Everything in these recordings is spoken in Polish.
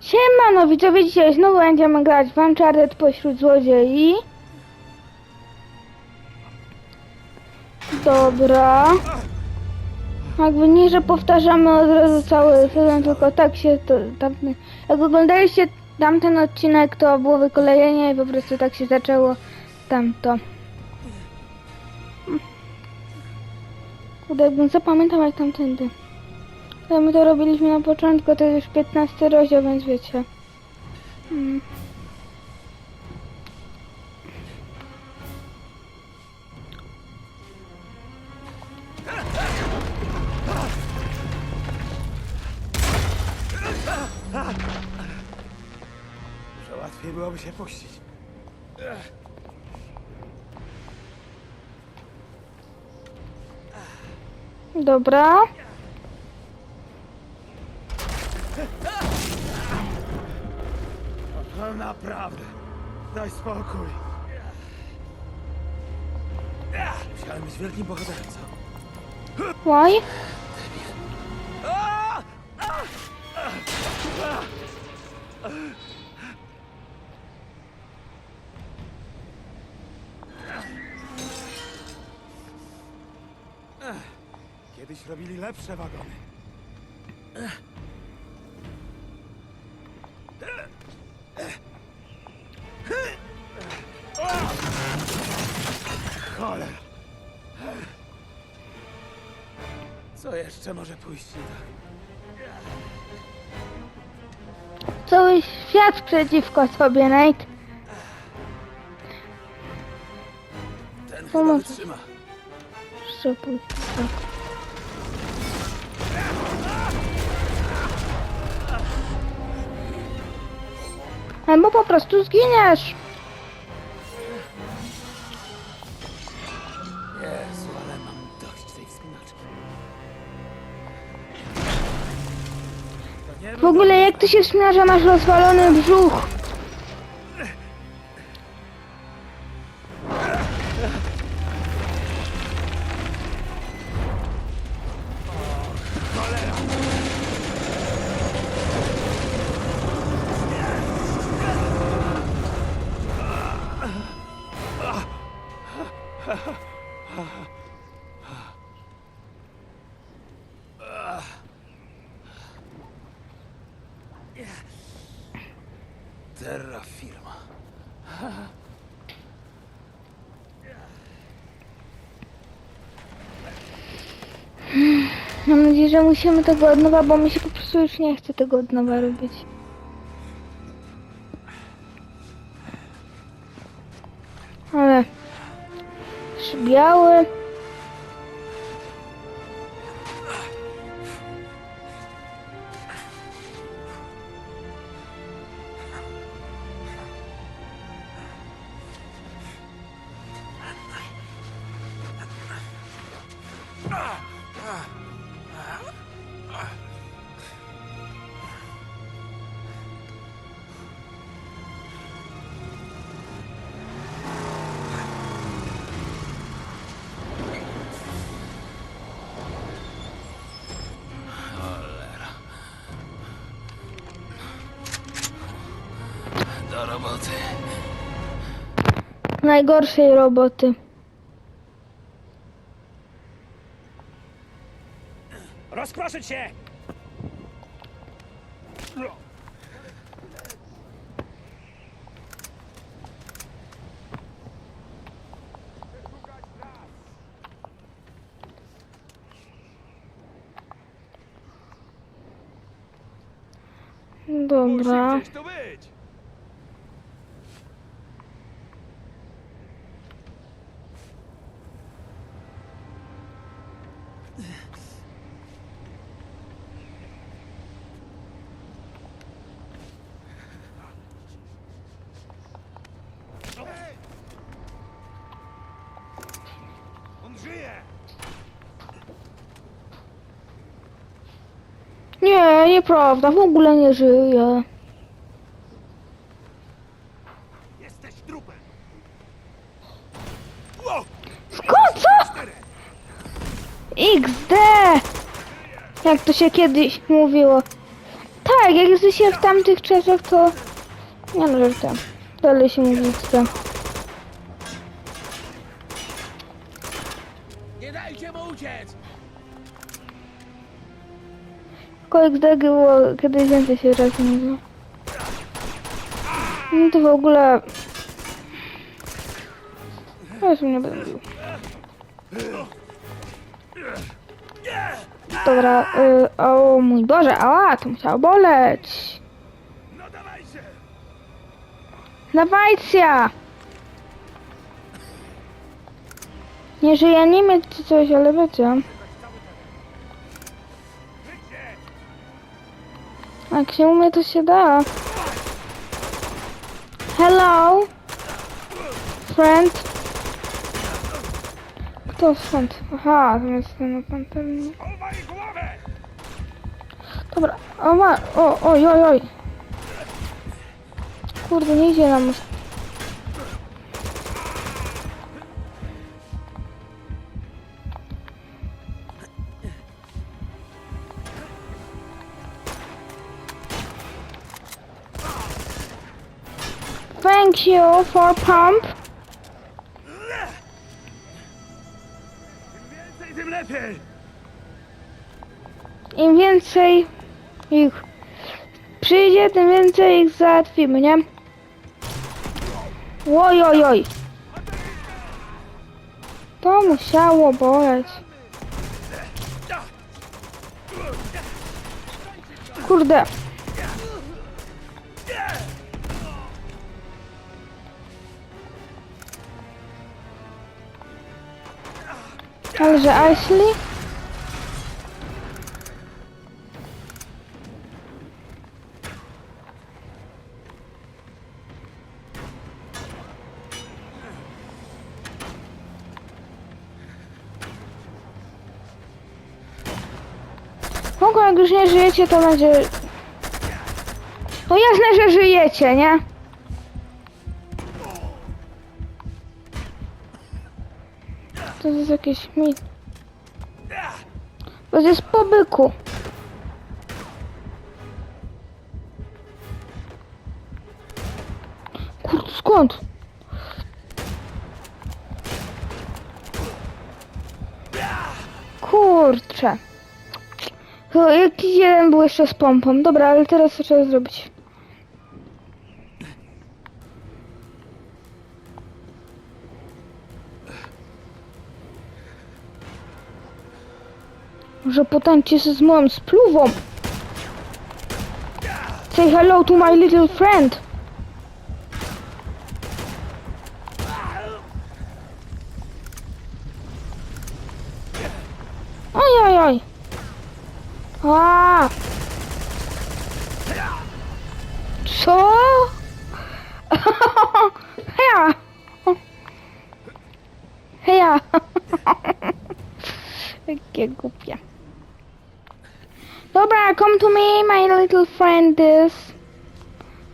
Siemano widzowie, dzisiaj znowu będziemy grać w Uncharted pośród złodziei. Dobra. Jakby nie, że powtarzamy od razu cały sezon, tylko tak się to... Tamten, jak oglądaliście tamten odcinek, to było wykolejenie i po prostu tak się zaczęło tamto. Kurde, jakbym zapamiętał jak tamtędy. Ale my to robiliśmy na początku, to jest już 15 rozdział, więc wiecie. Mm. Że łatwiej byłoby się puścić. Dobra. Naprawdę. Daj spokój. Musiałem być wielkim bohaterem, co? Why? Kiedyś robili lepsze wagony. Co jeszcze może pójść nie tak? Cały świat przeciwko sobie, Nate. Ten Co chyba może? wytrzyma. Szczepuj. Albo po prostu zginiesz. Ty się śmiał, że masz rozwalony brzuch? Terra firma. Mam nadzieję, że musimy tego od nowa, bo mi się po prostu już nie chce tego od nowa robić. Ale... Biały... Najgorszej roboty. Rozproszyć się! Dobra. tu być! On żyje! Nie, nieprawda, w ogóle nie żyje. Jesteś trupem! Wow! Skąd co? XD! Jak to się kiedyś mówiło. Tak, jak jesteście w tamtych czasach, to... Nie no, żartem. Dalej się mówi chce. Kolik było kiedyś więcej się razy mówiło. No to w ogóle... Ja już nie będę mówił. Dobra, y, o mój Boże, ała, to musiało boleć. No! Dawajcie! Nie, że ja nie mieć czy coś, ale wiecie. Jak się umie, to się da. Hello? Friend? Kto friend? Aha, to jest ten głowę! Dobra, o ma, o, oj, oj, oj. Kurde, nie idzie nam. Thank you for pump. Im więcej, tym lepiej! Im więcej ich przyjdzie, tym więcej ich załatwimy, nie? Oj, oj, oj. To musiało boleć. Kurde. Że Ashley? Mogą, jak już nie żyjecie, to będzie... No jasne, że żyjecie, nie? Jest jakieś mit. To jest po byku. Kurde, skąd? Kurczę. Jakiś jeden był jeszcze z pompą. Dobra, ale teraz co trzeba zrobić? Może potańczy się z moją spluwą. Say hello to my little friend. Oj, oj, oj. A! Co? Heja! Heja! Jakie głupie. Dobra, come to me, my little friend is.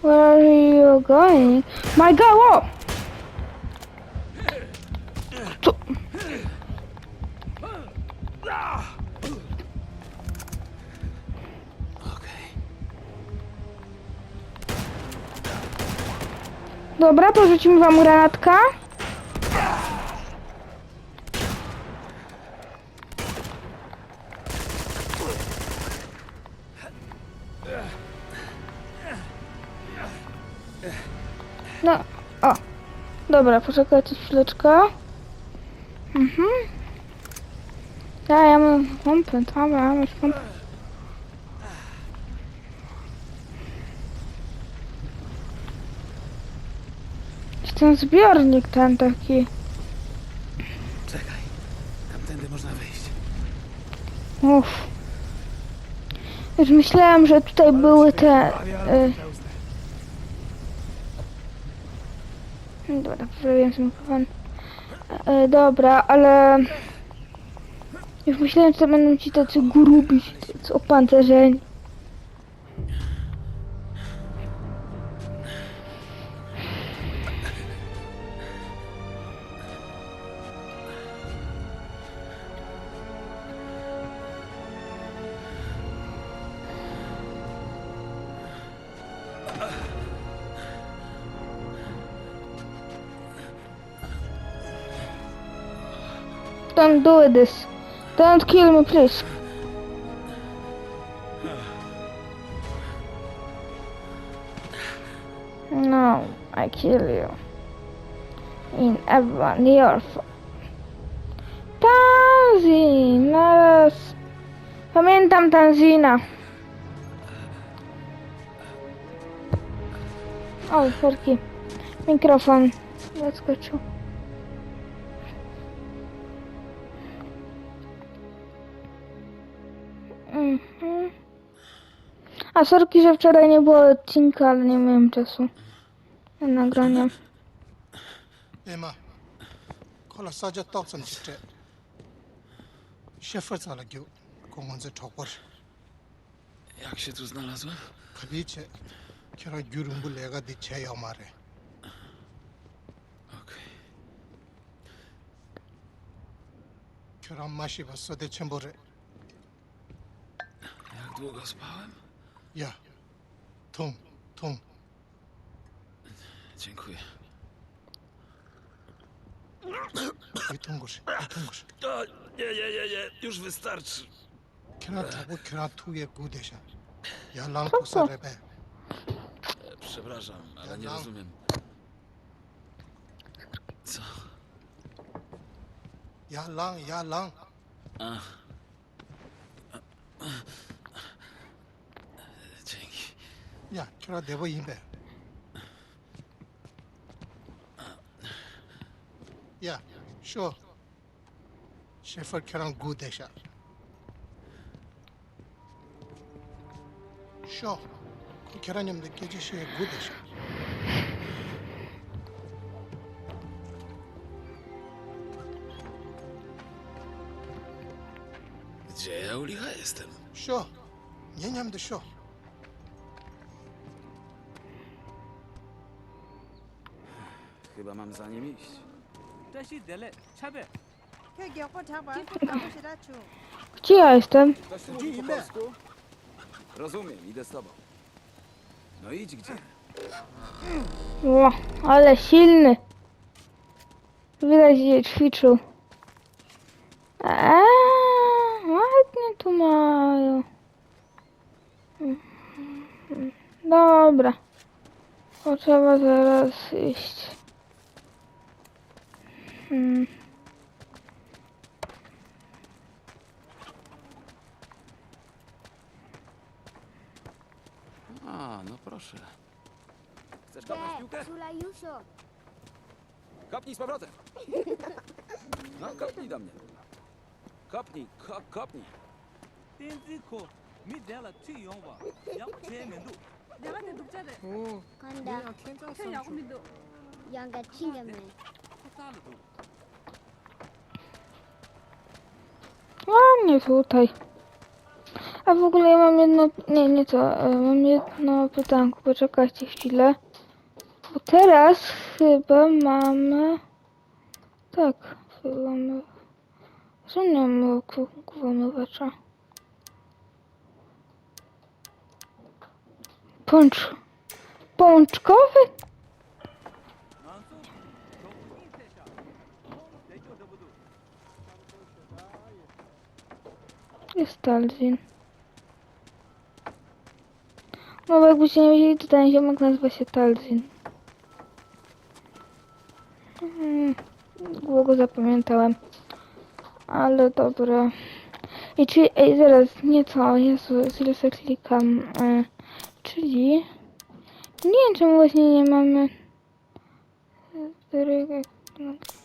Where are you going? My God, oh! Co? Dobra, porzucimy wam granatka. Dobra, poczekajcie chwileczkę. Mhm. Ja, ja mam pompę, dobra, ja mam pompę. Ten zbiornik ten taki. Czekaj. Tamtędy można wyjść. Uff. Już myślałem, że tutaj były te... Y, dobra, poprawiłem sobie mikrofon. Y, dobra, ale... Już myślałem, że będą ci tacy grubi, tacy opancerzeni. Don't do this. Don't kill me, please. No, I kill you. In everyone, your fault. Tanzin, naraz. Pamiętam Tanzina. O, sorki. Mikrofon zaskoczył. A sorki, że wczoraj nie było odcinka, ale nie miałem czasu na nagranie. Emma, kolla saja toksan chitre. Shepherd sala gyu, kongwanze chokwar. Jak się tu znalazłem? Kabiche, kira gyurumbu lega di che yamare. Okej. Kira mashi baso de chembore. Jak długo spałem? Ya, tum, tum. Dziękuję. Itungush, itungush. O, nie, nie, nie, nie. Już wystarczy. Kira chobu kira tuye gudesha. Ya lang Co kusa to? rebe. E, Przepraszam, ale nie rozumiem. Co? Ya lang, ya lang. A. Ya, kira devo ibe. Ya, şo. Şefer kiran gu deşar. Şo. Kiranım da gece şeye gu deşar. Gdzie ja ulicha Chyba mam za nim iść. 다시 델레 차베 Hej, jag får ta bara. Jag får där tro. Gdzie ja jestem? Ktoś tu mówi po mówi Gdzie? polsku? Rozumiem, idę z tobą. No idź gdzie? O, ale silny. Widać, że ćwiczył. Eee, ładnie tu mają. Mhm. Dobra. Potrzeba zaraz iść. Hmm. A, no proszę. Chcesz kopnąć piłkę? Sula Jusho. Kopnij z powrotem. No, kopnij do mnie. Kopnij, ko kopnij. 딘지코 미델라 치용와 양 제멘도 내가 내 독자들. Kanda. 그 야구민도. Yanga Chingame. 코살도 Tutaj. A w ogóle ja mam jedno... Nie, nie to. e, Mam jedno pytanko. Poczekajcie chwilę. Bo teraz chyba mamy... Tak, chyba mamy... Że nie mamy włamywacza. Pącz... Pączkowy? Jest Talzin. No bo jakbyście nie wiedzieli, to ten ziomek nazywa się Talzin. Hmm, długo zapamiętałem. Ale dobra. I czyli, ej, zaraz, nie to, Jezu, źle sobie klikam. E, czyli, nie wiem czemu właśnie nie mamy... O, o. Konnichiwa.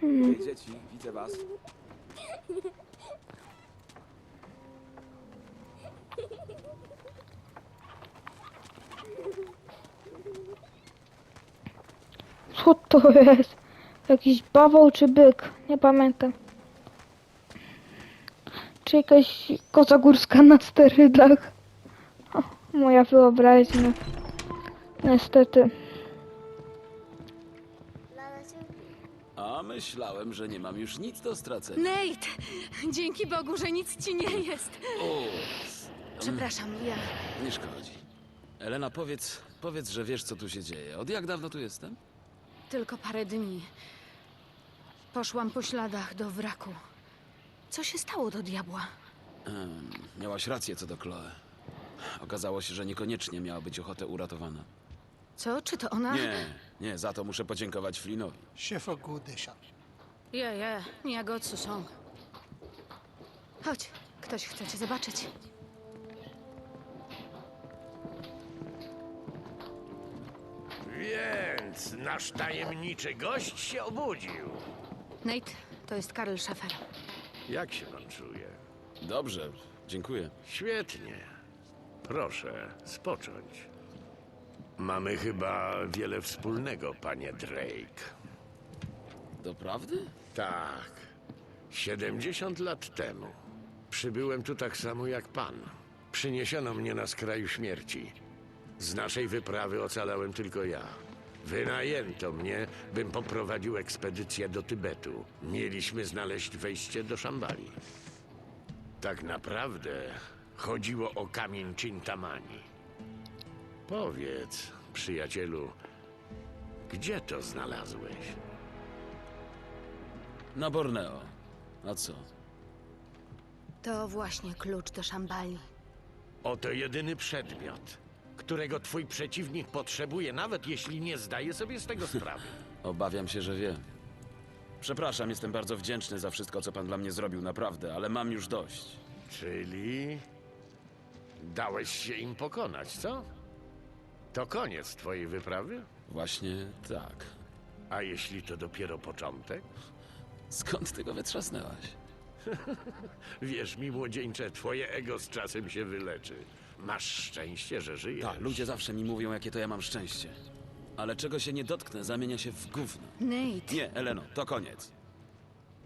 Hej, dzieci, widzę was. Co to jest? Jakiś bawoł czy byk? Nie pamiętam. Czy jakaś koza górska na sterydach? O, moja wyobraźnia. Niestety. A myślałem, że nie mam już nic do stracenia. Nate! Dzięki Bogu, że nic ci nie jest. O, Przepraszam, ja. nie szkodzi. Elena, powiedz, powiedz, że wiesz, co tu się dzieje. Od jak dawno tu jestem? Tylko parę dni. Poszłam po śladach do wraku. Co się stało do diabła? Em, miałaś rację co do Chloe. Okazało się, że niekoniecznie miała być ochotę uratowana. Co? Czy to ona? Nie, nie, za to muszę podziękować Flynnowi. Szefa Gudesia. Je, je, niego co są. Chodź, ktoś chce cię zobaczyć. Więc nasz tajemniczy gość się obudził. Nate, to jest Karl Schaeffer. Jak się pan czuje? Dobrze, dziękuję. Świetnie. Proszę, spocząć. Mamy chyba wiele wspólnego, panie Drake. Doprawdy? Tak. 70 lat temu przybyłem tu tak samo jak pan. Przyniesiono mnie na skraju śmierci. Z naszej wyprawy ocalałem tylko ja. Wynajęto mnie, bym poprowadził ekspedycję do Tybetu. Mieliśmy znaleźć wejście do Szambali. Tak naprawdę chodziło o kamień Cintamani. Powiedz, przyjacielu, gdzie to znalazłeś? Na Borneo. A co? To właśnie klucz do Szambali. Oto jedyny przedmiot, którego twój przeciwnik potrzebuje, nawet jeśli nie zdaje sobie z tego sprawy. Obawiam się, że wiem. Przepraszam, jestem bardzo wdzięczny za wszystko, co pan dla mnie zrobił, naprawdę, ale mam już dość. Czyli dałeś się im pokonać, co? To koniec twojej wyprawy? Właśnie tak. A jeśli to dopiero początek? Skąd ty go wytrzasnęłaś? Wierz mi, młodzieńcze, twoje ego z czasem się wyleczy. Masz szczęście, że żyjesz. Tak, ludzie zawsze mi mówią, jakie to ja mam szczęście. Ale czego się nie dotknę, zamienia się w gówno. Nate! Nie, Eleno, to koniec.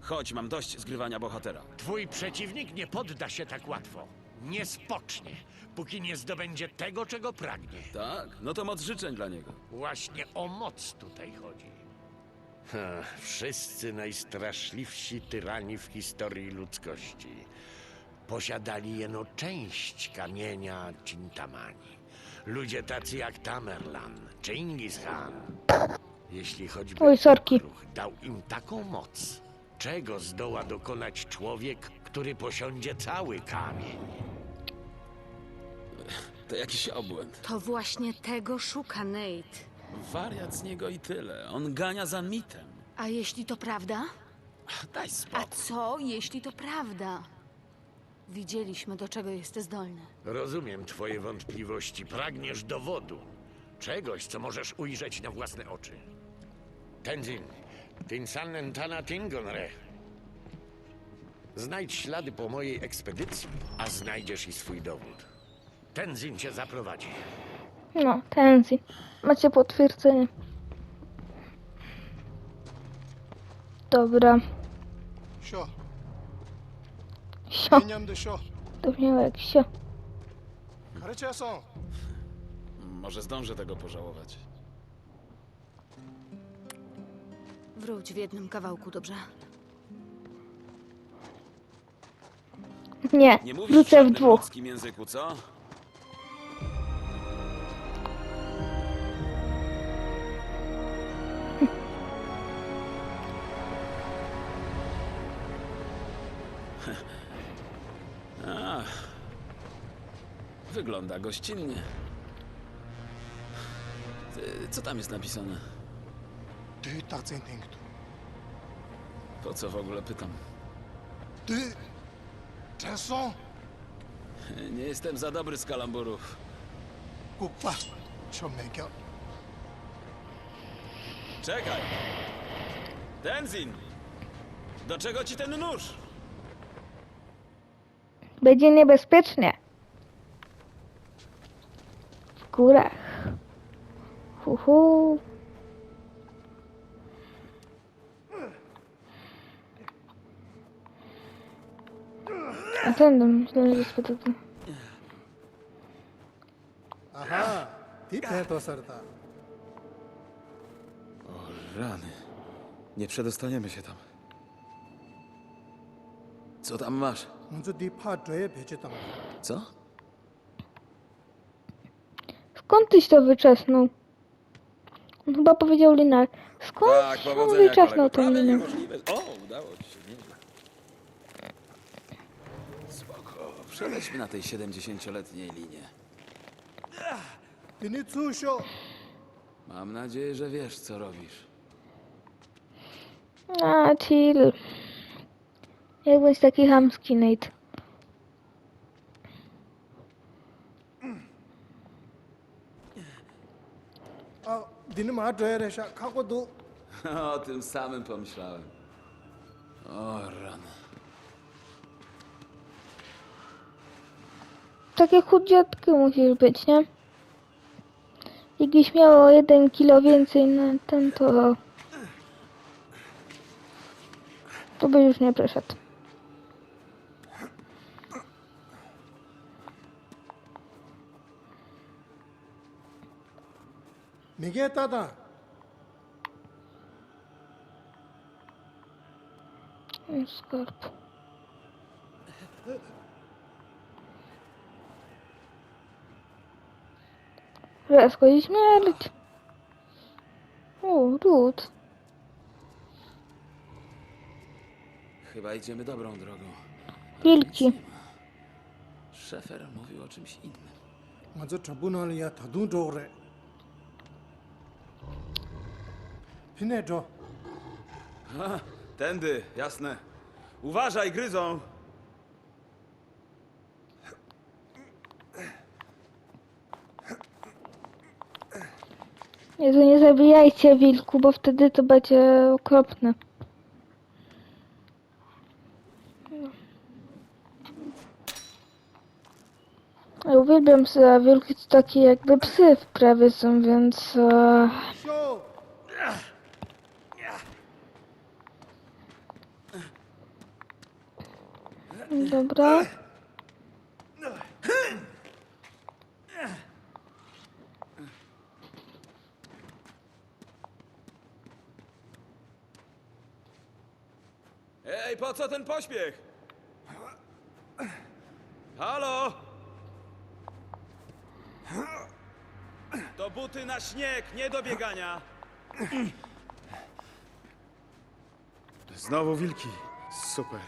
Chodź, mam dość zgrywania bohatera. Twój przeciwnik nie podda się tak łatwo. Nie spocznie, póki nie zdobędzie tego, czego pragnie. Tak? No to moc życzeń dla niego. Właśnie o moc tutaj chodzi. Ha, wszyscy najstraszliwsi tyrani w historii ludzkości posiadali jeno część kamienia Cintamani. Ludzie tacy jak Tamerlan, Chingis Khan. Jeśli choćby Oj, sorki. okruch dał im taką moc, czego zdoła dokonać człowiek, który posiądzie cały kamień? To jakiś obłęd. To właśnie tego szuka Nate. Wariat z niego i tyle. On gania za mitem. A jeśli to prawda? Daj spokój. A co, jeśli to prawda? Widzieliśmy, do czego jest zdolny. Rozumiem twoje wątpliwości. Pragniesz dowodu. Czegoś, co możesz ujrzeć na własne oczy. Tenzin, tin sannen tana tingonre. Znajdź ślady po mojej ekspedycji, a znajdziesz i swój dowód. Tenzin cię zaprowadzi. No, tensji. Macie potwierdzenie. Dobra. Sio. Sio. De sio. To brzmiało jak sio. Karecia są. Może zdążę tego pożałować. Wróć w jednym kawałku, dobrze? Nie, Nie mówisz wrócę w żadnym dwóch. ludzkim języku, co? Wygląda gościnnie. Ty, co tam jest napisane? Denk tu. Po co w ogóle pytam? Ty. Często. Nie jestem za dobry z kalamburów. Kupa. Ciągnękia. Czekaj! Tenzin! Do czego ci ten nóż? Będzie niebezpiecznie. W górach. Hu, hu. A ten dom, myślałem, że jest pod tym. Aha. Ty to serta. O, rany. Nie przedostaniemy się tam. Co tam masz? 먼저 네 파줘야 배치다. Co? Skąd tyś to wyczesnął? On chyba powiedział Linar. Skąd Tak, on powodzenia, wyczesnął kolego. ten Prawie Linar? niemożliwe. O, udało ci się, nieźle. Spoko. Przelećmy na tej 70-letniej linie. Cóżo. Mam nadzieję, że wiesz, co robisz. A, chill. Jak taki hamski, Nate. dini ma dżeresza, kako do... O tym samym pomyślałem. O rany. Takie chudziotki musisz być, nie? Jakbyś miało jeden kilo więcej na ten, to... To by już nie przeszedł. మిగతా Skarb. Prędko i śmierć. O, ród. Chyba idziemy dobrą drogą. Wilki. Szefer mówił o czymś innym. 먼저 저분을 야 다둥 조래. Finedżo. Tędy, jasne. Uważaj, gryzą! Jezu, nie zabijajcie wilku, bo wtedy to będzie okropne. Ja uwielbiam wilki, to takie jakby psy prawie są, więc... E... Dobra. Ej, po co ten pośpiech? Halo? To buty na śnieg, nie do biegania. Znowu wilki. Super.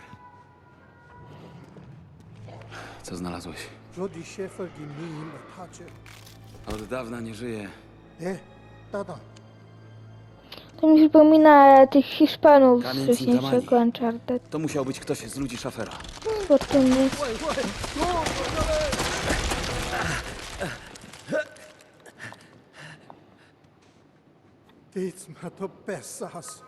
Co znalazłeś? Jody Schaefer gimnij im. Od dawna nie żyje. Nie, tata. To mi przypomina e, tych Hiszpanów z Kamień wcześniejszego Uncharted. To musiał być ktoś z ludzi szafera. Pod tym jest. Dit ma to besas.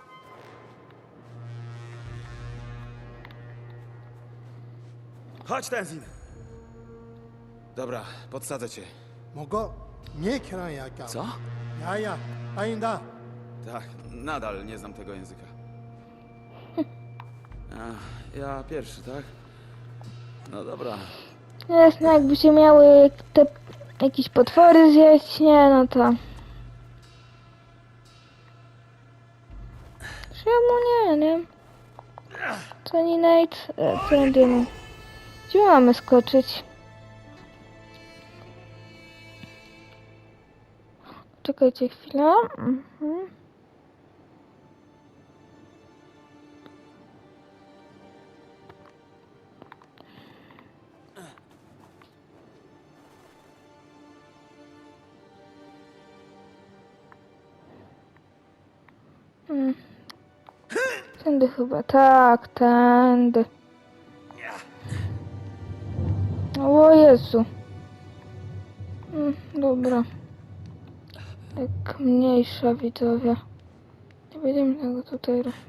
Chodź, Tenzin! Dobra, podsadzę cię. Mogę? Nie, Kieran Jaka. Co? Ja, ja. Ainda. Tak, nadal nie znam tego języka. A, ja pierwszy, tak? No dobra. No, Jasne, no, jakby się miały te jakieś potwory zjeść, nie, no to... Czemu nie, nie? Co nie Knight? E, Trendymu. Gdzie mamy skoczyć? Czekajcie chwilę. Mhm. Mm. Tędy chyba, tak, tędy. O Jezu. Mm, dobra. Jak mniejsza widzowie. Nie będziemy tego tutaj robić.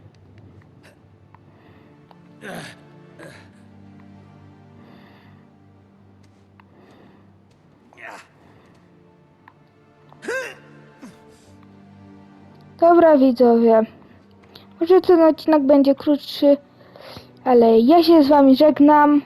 Dobra widzowie. Może ten odcinek będzie krótszy, ale ja się z wami żegnam.